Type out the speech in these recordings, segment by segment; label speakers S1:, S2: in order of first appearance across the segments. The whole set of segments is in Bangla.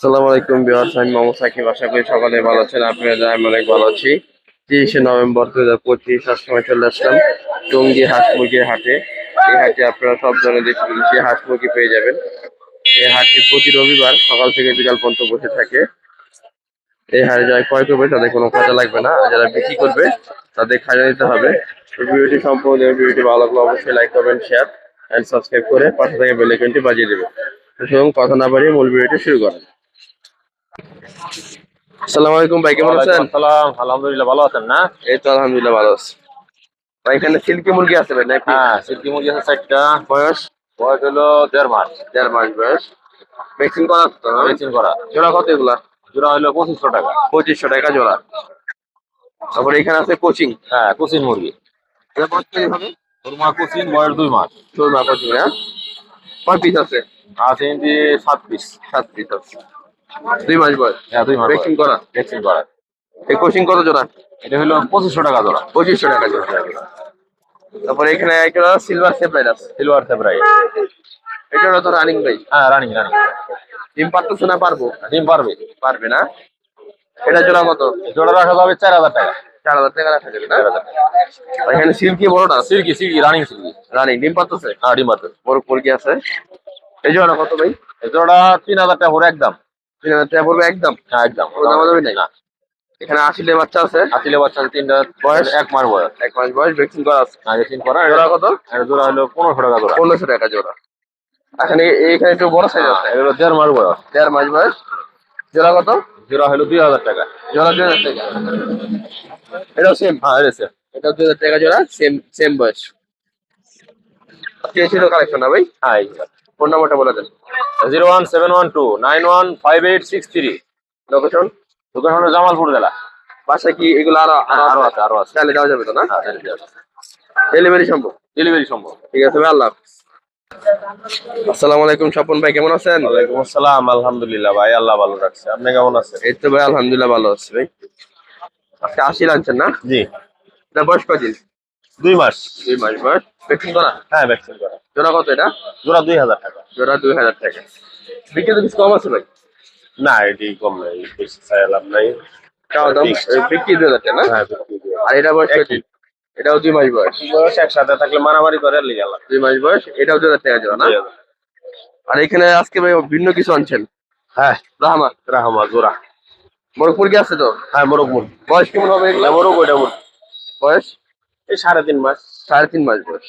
S1: আসসালামু আলাইকুম বিহার আমি মোহাম্মদ সাকিব। আশা করি সকালে ভালো আছেন আপনারা আমি অনেক ভালো আছি। তিরিশে নভেম্বর দু হাজার পঁচিশ সময় চলে আসলাম টঙ্গি হাঁস মুরগির হাটে। এই হাটে আপনারা সব ধরনের দেশি বিদেশি হাঁস মুরগি পেয়ে যাবেন। এই হাটটি প্রতি রবিবার সকাল থেকে বিকাল পর্যন্ত বসে থাকে। এই হাটে যারা ক্রয় করবে, তাদের কোনো খাজা লাগবে না। আর যারা বিক্রি করবে, তাদের খাজা দিতে হবে। ভিডিওটি সম্পূর্ণ। ভিডিওটি ভালো লাগলে অবশ্যই লাইক করবেন শেয়ার এন্ড সাবস্ক্রাইব করে পাশে থেকে বেল আইকনটি বাজিয়ে দেবেন। চলুন কথা না বাড়িয়ে মূল ভিডিওটি শুরু করেন। আসসালামু আলাইকুম ভাই কেমন আছেন?
S2: সালাম আলহামদুলিল্লাহ ভালো আছেন না?
S1: এই তো আলহামদুলিল্লাহ ভালো আছি। ভাই এখানে সিল্কি মুরগি আছে ভাই নাকি?
S2: হ্যাঁ সিল্কি মুরগি আছে চারটা
S1: বয়স?
S2: বয়স হলো দেড় মাস।
S1: দেড় মাস বয়স। ভ্যাকসিন করা তো?
S2: ভ্যাকসিন করা।
S1: জোড়া কত এগুলা?
S2: জোড়া হলো পঁচিশশো টাকা।
S1: পঁচিশশো টাকা জোড়া। তারপরে এখানে আছে কোচিং।
S2: হ্যাঁ কোচিং মুরগি।
S1: এটা কত কেজি হবে
S2: সুরমা কুচিন বয়স দুই মাস।
S1: চলুন না কোচিং হ্যাঁ? কয় পিস আছে?
S2: আছে ইঞ্চি সাত পিস
S1: সাত পিস আছে। দুই মাস বয়স?
S2: হ্যাঁ দুই মাস
S1: ভ্যাকসিন করা?
S2: ভ্যাকসিন করা।
S1: এই কোচিং কত জোড়া?
S2: এটা হলো পঁচিশশো টাকা জোড়া।
S1: পঁচিশশো টাকা জোড়া। তারপরে এখানে একটা সিলভার সেপারেট আছে।
S2: সিলভার ফেব্রাইট
S1: এটা তো রানিং ভাই
S2: হ্যাঁ রানিং রানিং
S1: ডিম পারতেছে না পারব?
S2: ডিম পারবে।
S1: পারবে না। এটা জোড়া কত?
S2: জোড়া রাখা যাবে চার হাজার টাকা।
S1: চার হাজার টাকা রাখা যাবে না? এখানে সিল্কি বড়টা
S2: silky silky running silky
S1: running ডিম পারতেছে?
S2: হ্যাঁ ডিম পারবে
S1: বড় মুরগি আছে। এই জোড়া কত ভাই?
S2: এই জোড়া তিন হাজার টাকা করে একদম।
S1: তিন হাজার টাকা পড়বে একদম?
S2: হ্যাঁ একদম।
S1: কোনো দামাদামি নাই?
S2: না।
S1: এখানে আশিলে বাচ্চা আছে।
S2: আসলে বাচ্চা আছে তিনটা
S1: বয়স?
S2: এক মাস বয়স।
S1: এক মাস বয়স ভ্যাকসিন করা আছে।
S2: হ্যাঁ ভ্যাকসিন করা।
S1: জোড়া কত?
S2: এটা জোড়া হলো পনেরোশো টাকা জোড়া।
S1: পনেরোশো টাকা জোড়া। এখানে এখানে একটু বড় সাইজ আছে।
S2: এগুলো দেড় মাস বয়স।
S1: দেড় মাস বয়স। জোড়া কত?
S2: জোড়া হলো দুই হাজার টাকা।
S1: জোড়া দুই হাজার টাকা। এটাও সেম
S2: হ্যাঁ এসে
S1: এটাও দুই হাজার টাকা জোড়া সেম সেম বয়স। কে ছিল কালেকশন না ভাই?
S2: হ্যাঁ
S1: ফোন নাম্বারটা বলে দেন।
S2: Zero one seven one two nine one five eight six three.
S1: Location
S2: দোকান হলো জামালপুর জেলা।
S1: বাসায় কি এগুলো আরও
S2: হ্যাঁ, আরও আছে আরও আছে।
S1: চাইলে দেওয়া যাবে তো না?
S2: হ্যাঁ
S1: ডেলিভারি সম্ভব?
S2: ডেলিভারি সম্ভব।
S1: ঠিক আছে ভাই আল্লাহ আসসালামু আলাইকুম স্বপন ভাই কেমন আছেন?
S2: ওয়ালাইকুম আসসালাম আলহামদুলিল্লাহ ভাই আল্লাহ ভালো রাখছে। আপনি কেমন আছেন?
S1: এই তো ভাই আলহামদুলিল্লাহ ভালো আছি ভাই। আজকে আশি আনছেন না?
S2: জি।
S1: এটা বয়স কদিন?
S2: দুই মাস।
S1: দুই মাস বয়স। ভ্যাকসিন করা?
S2: হ্যাঁ ভ্যাকসিন করা।
S1: জোড়া কত এটা?
S2: জোড়া দুই হাজার টাকা।
S1: জোড়া দুই হাজার টাকা। বিক্রি তো কিছু কম আছে ভাই?
S2: না এটি কম নাই বেশি নাই।
S1: চাওয়া দাম? এই বিক্রি দুই হাজার টাকা না?
S2: হ্যাঁ।
S1: আর এটা বয়স এটাও দুই মাস বয়স।
S2: বয়স একসাথে থাকলে মারামারি করে লিগে
S1: দুই মাস বয়স এটাও দুই হাজার টাকা জোড়া না? আর এখানে আজকে ভাই ভিন্ন কিছু আনছেন?
S2: হ্যাঁ।
S1: রাহমা?
S2: রাহমা জোড়া।
S1: মুরগি আছে তো?
S2: হ্যাঁ মোরগ মুরগি
S1: বয়স কেমন হবে
S2: মোরগ। ওইটা
S1: বয়স?
S2: এই সাড়ে তিন মাস।
S1: সাড়ে তিন মাস বয়স।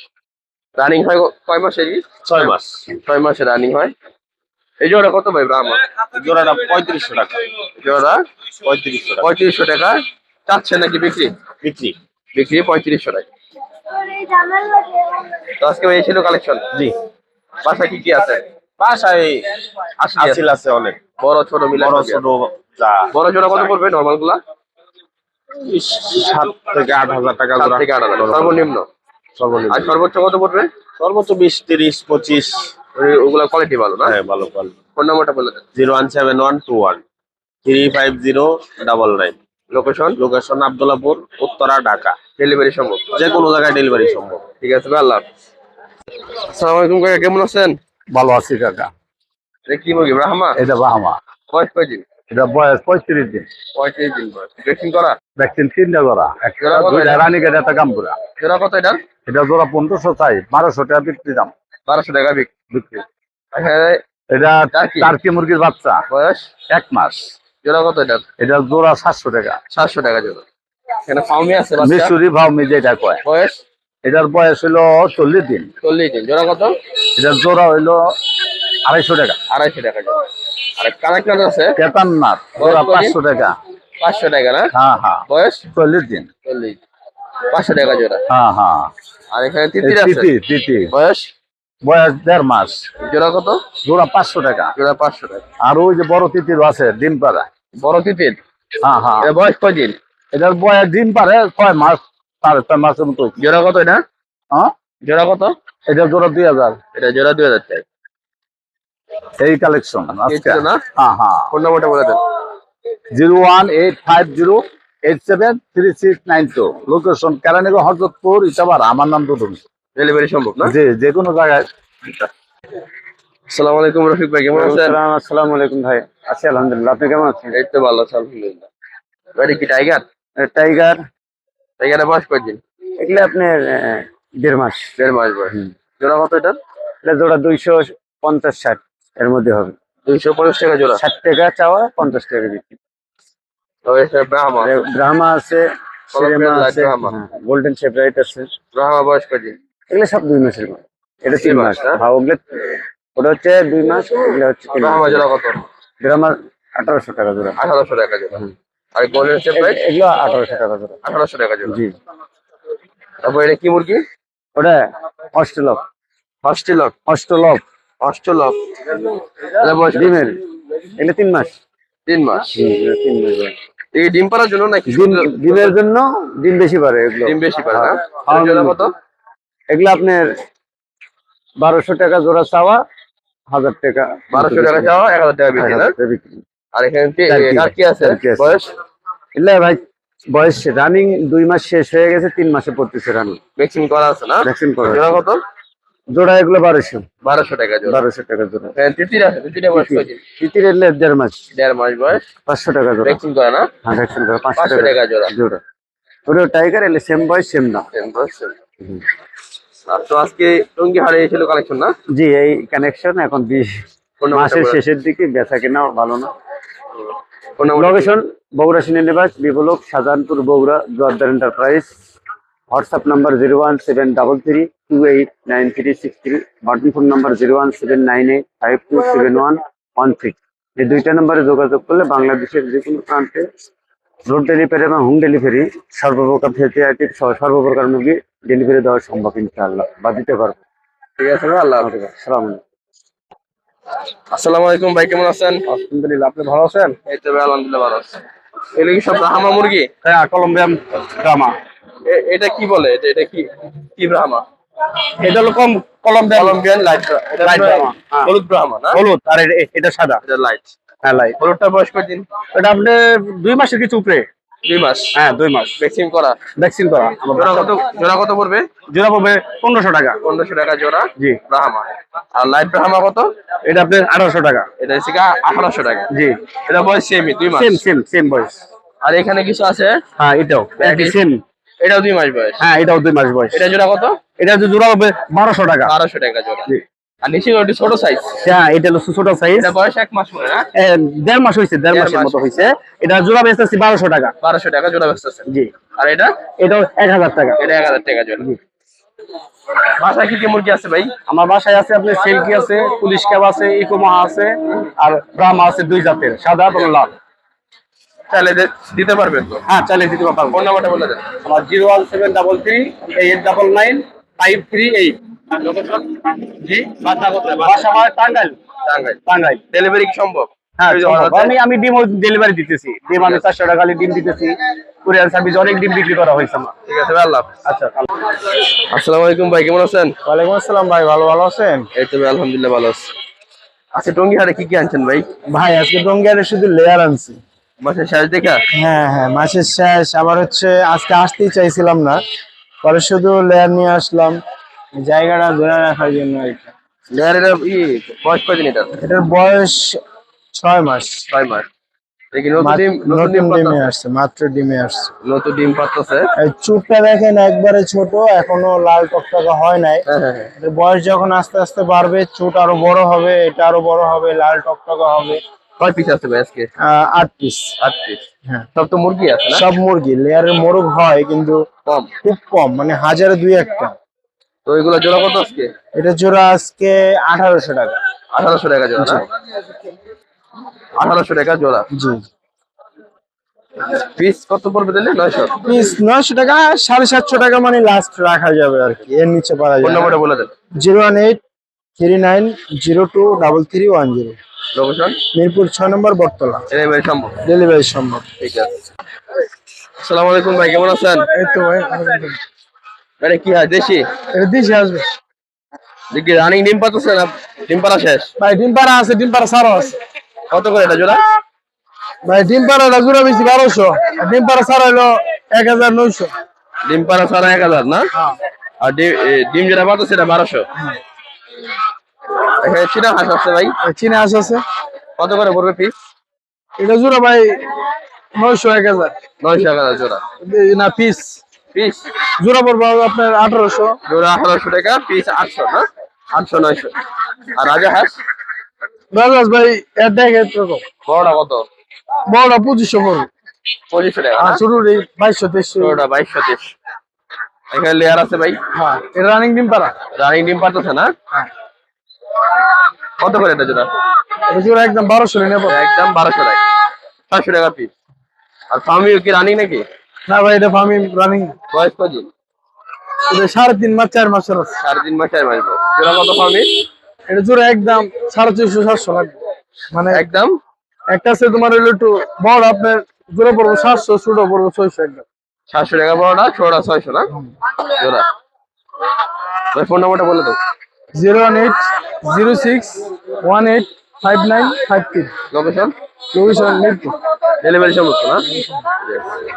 S1: রানিং হয় কয় মাস এরই
S2: ছয় মাস।
S1: ছয় মাসে রানিং হয়। এই জোড়া কত ভাই ব্রাহ্মা
S2: জোড়াটা পঁয়ত্রিশশো টাকা।
S1: জোড়া
S2: পঁয়ত্রিশশো টাকা।
S1: পঁয়ত্রিশশো টাকা। চাচ্ছে নাকি বিক্রি?
S2: বিক্রি।
S1: বিক্রি পঁয়ত্রিশশো টাকা। তো আজকে এই ছিল কালেকশন
S2: জি।
S1: বাসা কি কি আছে?
S2: বাসায়
S1: আশি আছে।
S2: আসিল আছে অনেক।
S1: বড় ছোট মিলে
S2: বড়
S1: সবই
S2: ছোট যা
S1: বড় জোড়া কত পড়বে
S2: নর্মালগুলা? সাত থেকে আট হাজার টাকা
S1: থেকে আট হাজার। সর্বনিম্ন।
S2: সর্বনিম্ন।
S1: আর সর্বোচ্চ কত পড়বে?
S2: সর্বোচ্চ বিশ তিরিশ পঁচিশ।
S1: ওগুলা কোয়ালিটি ভালো না?
S2: হ্যাঁ ভালো ভালো
S1: ফোন নাম্বারটা বলে দেন।
S2: Zero one seven one two one three five zero double nine.
S1: Location
S2: location Abdullahpur Uttara Dhaka.
S1: Delivery সম্ভব?
S2: যে কোনো জায়গায় ডেলিভারি সম্ভব।
S1: ঠিক আছে আল্লাহ। আসসালামু আলাইকুম কাকা কেমন আছেন?
S3: ভালো আছি কাকা।
S1: এটা কি মুরগি ব্রাহ্মা?
S3: এটা বাহামা
S1: বয়স কয়দিন
S3: এটা বয়স পঁয়ত্রিশ দিন।
S1: পঁয়ত্রিশ দিন বয়স। ভ্যাকসিন করা?
S3: ভ্যাকসিন তিনটা জোড়া দুইটা? রানী গেটে একটা গাম্বুরা
S1: জোড়া কত এটা
S3: এটা জোড়া পনেরোশো চাই বারোশো টাকা বিক্রি দাম।
S1: বারোশো টাকা বিক্রি।
S3: এটা
S1: টার্কি?
S3: মুরগির বাচ্চা।
S1: বয়স?
S3: এক মাস।
S1: জোড়া কত এটা
S3: এটা জোড়া সাতশো টাকা।
S1: সাতশো টাকা জোড়া। এখানে ফাউমি আছে
S3: মিশুরি যেটা কয়।
S1: বয়স?
S3: এটার বয়স হইল চল্লিশ দিন।
S1: চল্লিশ দিন। জোড়া কত?
S3: এটার জোড়া হইল আড়াইশো টাকা।
S1: আড়াইশো টাকা জোড়া। আর কানেক্টার আছে।
S3: পাঁচশো টাকা।
S1: পাঁচশো টাকা না?
S3: হ্যাঁ হ্যাঁ।
S1: বয়স?
S3: চল্লিশ দিন।
S1: চল্লিশ। পাঁচশো টাকা জোড়া।
S3: হ্যাঁ হ্যাঁ।
S1: আর এখানে তিতির আছে?
S3: তিতি তিতি
S1: বয়স?
S3: বয়স দেড় মাস।
S1: জোড়া কত?
S3: জোড়া পাঁচশো টাকা।
S1: জোড়া পাঁচশো টাকা।
S3: আর ওই যে বড় তিতির আছে ডিম পাড়া।
S1: বড় তিতির?
S3: হ্যাঁ হ্যাঁ।
S1: বয়স কয়দিন?
S3: এটার বয়স ডিম পারে ছয় মাস সাড়ে ছয় মাসের মতো।
S1: জোড়া কত এটা?
S3: হ্যাঁ?
S1: জোড়া কত?
S3: এটা জোড়া দুই হাজার।
S1: এটা জোড়া দুই হাজার টাকা।
S3: এই কালেকশন আজকে।
S1: না?
S3: হ্যাঁ হ্যাঁ।
S1: ফোন নাম্বারটা বলে দেন।
S3: Zero one eight five zero eight seven three six nine two. Location Keraniganj Harjatpur ইটাবার আমার নাম তো তুমি
S1: ডেলিভারি সম্ভব না?
S3: যে যে কোনো জায়গায়।
S1: আসসালামু আলাইকুম রফিক ভাই কেমন আছেন?
S4: আসসালামু আলাইকুম ভাই। আছি আলহামদুলিল্লাহ। আপনি কেমন আছেন?
S1: এই তো ভালো আছে আলহামদুলিল্লাহ। বাড়ি কি টাইগার?
S4: টাইগার।
S1: টাইগারের বয়স কয়দিন?
S4: এগুলো আপনার দেড় মাস।
S1: দেড় মাস বয়স। জোড়া কত এটা
S4: এটা জোড়া দুইশো পঞ্চাশ ষাট। এর মধ্যে হবে।
S1: দুইশো পঞ্চাশ টাকা জোড়া।
S4: ষাট টাকা চাওয়া পঞ্চাশ টাকা বিক্রি।
S1: তো এটা ব্রাহ্মা
S4: ব্রাহ্মা আছে আছে গোল্ডেন শেপ রাইট আছে।
S1: ব্রাহ্মা বয়স কয়দিন
S4: এগুলো সব দুই মাসের এটা তিন মাস
S1: হ্যাঁ?
S4: হ্যাঁ ওগুলো ওটা হচ্ছে দুই মাস এগুলো হচ্ছে
S1: ব্রাহ্মা জোড়া কত?
S4: আঠারোশো টাকা জোড়া।
S1: আঠারোশো টাকা জোড়া। আর গোল্ডেন
S4: এগুলো আঠারোশো টাকা জোড়া।
S1: আঠারোশো টাকা জোড়া।
S4: জি।
S1: তারপর এটা কি মুরগি?
S4: ওটা অষ্টলক
S1: হস্টেলক
S4: অষ্টলক
S1: অস্ট্রলক এটা বয়স
S4: ডিমের। এগুলো তিন মাস।
S1: তিন মাস।
S4: তিন মাস
S1: এই ডিম পাড়ার জন্য নাকি?
S4: ডিমের জন্য ডিম বেশি পারে এগুলো।
S1: ডিম বেশি পারে না?
S4: হ্যাঁ।
S1: কত?
S4: এগুলো আপনার বারোশো টাকা জোড়া চাওয়া হাজার টাকা
S1: বারোশো টাকা চাওয়া এক হাজার টাকা বিক্রি। আর এখানে কি-
S4: টার্কি।
S1: আর কি আছে? বয়স?
S4: এগুলো ভাই বয়স রানিং দুই মাস শেষ হয়ে গেছে তিন মাসে পড়তেছে রানিং
S1: ভ্যাকসিন করা আছে না?
S4: ভ্যাকসিন করা
S1: কত?
S4: জোড়া এগুলো বারোশো।
S1: বারোশো টাকা
S4: বারোশো টাকা জোড়া।
S1: তিতিরের
S4: এলে দেড় মাস।
S1: দেড় মাস বয়স?
S4: পাঁচশো টাকা জোড়া।
S1: ভ্যাকসিন করা না?
S4: হ্যাঁ ভ্যাকসিন করা পাঁচশো টাকা
S1: জোড়া।
S4: জোড়া। ওটা টাইগার এলে সেম বয়স সেম
S1: আর তো আজকে টঙ্গি কালেকশন না?
S4: জি এই কানেকশন এখন বিশ মাসের শেষের দিকে কেনা ভালো না? Location Bogura সিনেনিবাস B block Shahjahanpur Bogura Joardar enterprise WhatsApp number zero one seven double three two eight nine three six three button phone number zero one seven nine eight five two seven one one six এই দুইটা নম্বরে যোগাযোগ করলে বাংলাদেশের যে কোনো প্রান্তে রোড ডেলিভারি এবং হোম ডেলিভারি সর্বপ্রকার ভেজিটেটিভ সহ সর্বপ্রকার মুরগি ডেলিভারি দেওয়া সম্ভব ইনশাআল্লাহ। বা দিতে পারব।
S1: ঠিক আছে আল্লাহ হাফেজ।
S4: সালাম
S1: আসসালামু আলাইকুম ভাই কেমন আছেন?
S4: আলহামদুলিল্লাহ আপনি ভালো আছেন?
S1: এই তো ভাই আলহামদুলিল্লাহ ভালো আছি। এগুলো কি সব ব্রাহ্মা মুরগি?
S4: হ্যাঁ কলম্বিয়ান
S1: এ- এটা কি বলে? এটা এটা কি? কি ব্রাহ্মা
S4: এটা হলো কম
S1: লাইট
S4: Light
S1: মনে হয়
S4: Brahma, হ্যাঁ।
S1: হলুদ ব্রাহ্মা না?
S4: হলুদ আর এটা সাদা।
S1: এটা লাইট
S4: হ্যাঁ লাইট
S1: হলুদটা বয়স কয়দিন
S4: এটা আপনি দুই মাসের কিছু উপরে।
S1: দুই মাস?
S4: হ্যাঁ দুই মাস।
S1: ভ্যাকসিন করা?
S4: ভ্যাকসিন করা।
S1: জোড়া কত জোড়া কত পড়বে?
S4: জোড়া পাবে পনেরোশো টাকা।
S1: পনেরোশো টাকা জোড়া?
S4: জি।
S1: ব্রাহ্মা আর লাইট ব্রাহ্মা কত?
S4: এটা আপনার আঠারোশো টাকা।
S1: এটা হচ্ছে আঠারোশো টাকা।
S4: জি।
S1: এটা বয়স সেমই দুই মাস।
S4: সেম সেম সেম বয়স।
S1: আর এখানে কিছু আছে?
S4: হ্যাঁ এটাও। সেম
S1: এটাও দুই মাস বয়স।
S4: হ্যাঁ এটাও দুই মাস বয়স।
S1: এটা জোড়া কত?
S4: এটা জোড়া হবে বারোশো টাকা।
S1: বারোশো টাকা জোড়া। আর নিচে ওটি ছোট সাইজ
S4: হ্যাঁ এটা হলো ছোট সাইজ
S1: এটা বয়স এক মাস পরে না?
S4: দেড় মাস হয়েছে দেড়
S1: দেড়
S4: মাসের মতো হয়েছে এটা জোড়া বেচতেছি বারোশো টাকা।
S1: বারোশো টাকা জোড়া আছে
S4: জি।
S1: আর এটা?
S4: এটাও এক হাজার টাকা।
S1: এটা এক হাজার টাকা জোড়া। বাসায় কি কি মুরগি আছে ভাই?
S4: আমার বাসায় আছে আপনার সিল্কি আছে পুলিশ ক্যাব আছে ইকোমাহা আছে আর ব্রাহ্মা আছে দুই জাতের সাদা এবং লাল।
S1: তাহলে দিতে পারবেন তো?
S4: হ্যাঁ চাইলে দিতে পারব।
S1: ফোন নাম্বারটা বলে দেন।
S4: আমার zero one seven double three eight double nine five three eight.
S1: জি? বাসা কোথায়?
S4: বাসা? আমার টাঙ্গাইল।
S1: টাঙ্গাইল।
S4: টাঙ্গাইল।
S1: ডেলিভারি কি সম্ভব?
S4: হ্যাঁ আমি আমি ডিম ডেলিভারি দিতেছি। ডিম আমি চারশো টাকা ডিম দিতেছি। কুরিয়ার সার্ভিস অনেক ডিম বিক্রি করা হয়েছে আমার।
S1: ঠিক আছে আল্লাহ
S4: আচ্ছা
S1: আসসালামু আলাইকুম ভাই কেমন আছেন?
S4: ওয়ালাইকুম আসসালাম ভাই ভালো ভালো আছেন?
S1: এই তো আলহামদুলিল্লাহ ভালো আছি। আচ্ছা টঙ্গি হাটে কি কি আনছেন ভাই?
S5: ভাই আজকে ডঙ্গিয়ারে শুধু লেয়ার আনছি।
S1: মাসের শেষ দেখা
S5: হ্যাঁ হ্যাঁ মাসের শেষ। আবার হচ্ছে আজকে আসতেই চাইছিলাম না। পরে শুধু লেয়ার নিয়ে আসলাম। জায়গাটা ধরে রাখার জন্য আর কি।
S1: লেয়ারের ই বয়স কয়দিন এটা?
S5: এটার বয়স ছয় মাস।
S1: ছয় মাস।
S5: মাত্র-
S1: ডিম?
S5: আসছে মাত্র ডিমে আসছে।
S1: নতুন ডিম
S5: চুপটা দেখেন একবারে ছোট এখনও লাল টকটকা হয় নাই।
S1: হ্যাঁ হ্যাঁ হ্যাঁ।
S5: বয়স যখন আস্তে আস্তে বাড়বে চুট আরও বড় হবে এটা আরও বড় হবে লাল টকটকা হবে।
S1: কয় পিস আছে ভাই আজকে?
S5: আট পিস
S1: আট পিস
S5: হ্যাঁ।
S1: সব তো মুরগি আছে না?
S5: সব মুরগি। লেয়ারের মোরগ হয় কিন্তু
S1: কম?
S5: খুব কম মানে হাজারে দুই একটা।
S1: তো এগুলো জোড়া কত আজকে?
S5: এটা জোড়া আজকে আঠারোশো টাকা।
S1: আঠারোশো টাকা জোড়া না? আঠারোশো টাকা জোড়া।
S5: জি।
S1: পিস কত পড়বে দিলে নয়শো?
S5: পিস নয়শো টাকা সাড়ে সাতশো টাকা মানে লাস্ট রাখা যাবে আর কি। এর নিচে পারা
S1: ফোন
S5: যাবে।
S1: নাম্বারটা বলে দেন।
S5: Zero one eight three nine zero two double three one zero.
S1: Location?
S5: Mirpur ছয় নম্বর বটতলা।
S1: ডেলিভারি সম্ভব।
S5: ডেলিভারি সম্ভব।
S1: ঠিক আছে। আসসালামু আলাইকুম ভাই কেমন আছেন?
S5: এই তো ভাই
S1: এটা কি হয় দেশি?
S5: এটা দিশে আসবে।
S1: দেখি রানিং ডিম পাতাছে না? ডিম পাড়া শেষ?
S5: ভাই ডিম পাড়া আছে ডিম পাড়া সারও আছে।
S1: কত করে এটা জোড়া?
S5: ভাই ডিম পাড়াটা জোড়া বেশি বারোশো। আর ডিম পাড়া সার হলো এক হাজার নয়শো।
S1: ডিম পাড়া ছাড়া এক হাজার না? আর ডিম যেটা পাতাছে সেটা বারোশো? এখানে চীনা হাঁস আছে ভাই।
S6: চীনা হাঁস আছে।
S1: কত করে পড়বে পিস
S6: এটা জোড়া ভাই নয়শো এক হাজার।
S1: নয়শো টাকা জোড়া।
S6: না পিস
S1: পিস
S6: জোড়া পড়ব আপনার আঠারোশো।
S1: জোড়া আঠারোশো টাকা পিস আটশো না? আটশো নয়শো। আর রাজা হাঁস?
S6: রাজাস ভাই এর দেখ এরকম
S1: বড়টা কত?
S6: বড়টা পঁচিশশো পড়বে।
S1: পঁচিশশো টাকা
S6: আর? ছোট বাইশশো তেইশশো।
S1: ষোলোটা বাইশশো তেইশ। এখানে লেয়ার আছে ভাই।
S6: হ্যাঁ এটা রানিং ডিম পাড়া।
S1: রানিং ডিম পাঠাচ্ছে না?
S6: হ্যাঁ।
S1: কত করে এটা জোড়া?
S6: এটা জোড়া একদম বারোশো নেব।
S1: একদম বারোশো টাকা। ছয়শো টাকা পিস আর ফার্মিও কি রানিং নাকি?
S6: না ভাই এটা ফার্মি রানিং
S1: বয়স কদিন?
S6: সাড়ে তিন মাস চার মাসের আছে।
S1: সাড়ে তিন মাস চার মাস। জোড়া কত ফার্মি?
S6: এটা জোড়া একদম সাড়ে ছয়শো সাতশো লাগবে। মানে
S1: একদম?
S6: একটা আছে তোমার হলো একটু বড় আপনার জোড়া পড়ব সাতশো ছোট পড়ব ছয়শো একদম।
S1: সাতশো টাকা বড়টা ছোটটা ছয়শো না? জোড়া। ভাই ফোন নাম্বারটা বলে দাও।
S6: Zero one eight zero six one eight five nine five three.
S1: Location
S6: location Mirpur
S1: delivery সমস্ত না?